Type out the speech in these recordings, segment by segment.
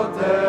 Lord,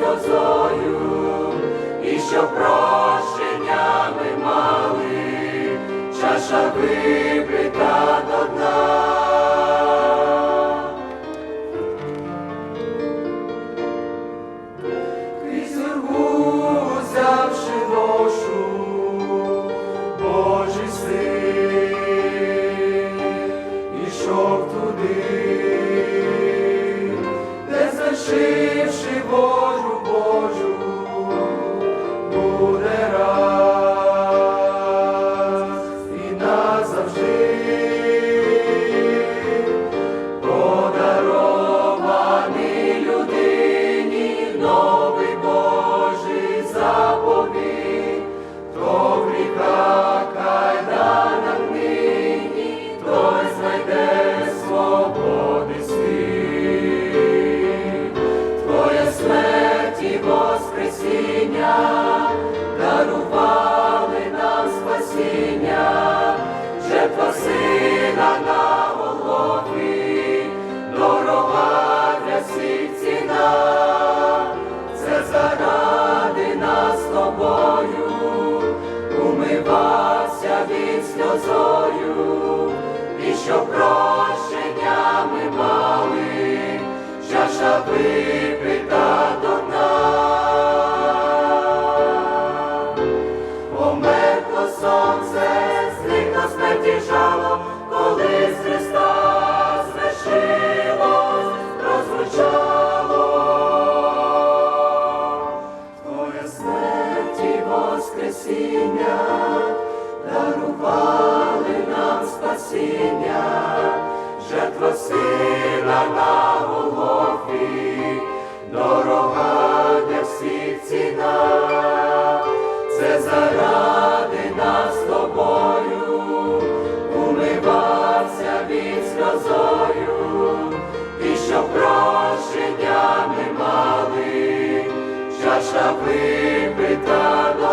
сльозою, і що прощення ми мали чаша ви. під сльозою, і що прощення ми мали, чаша випита до дна. померло сонце. та випита.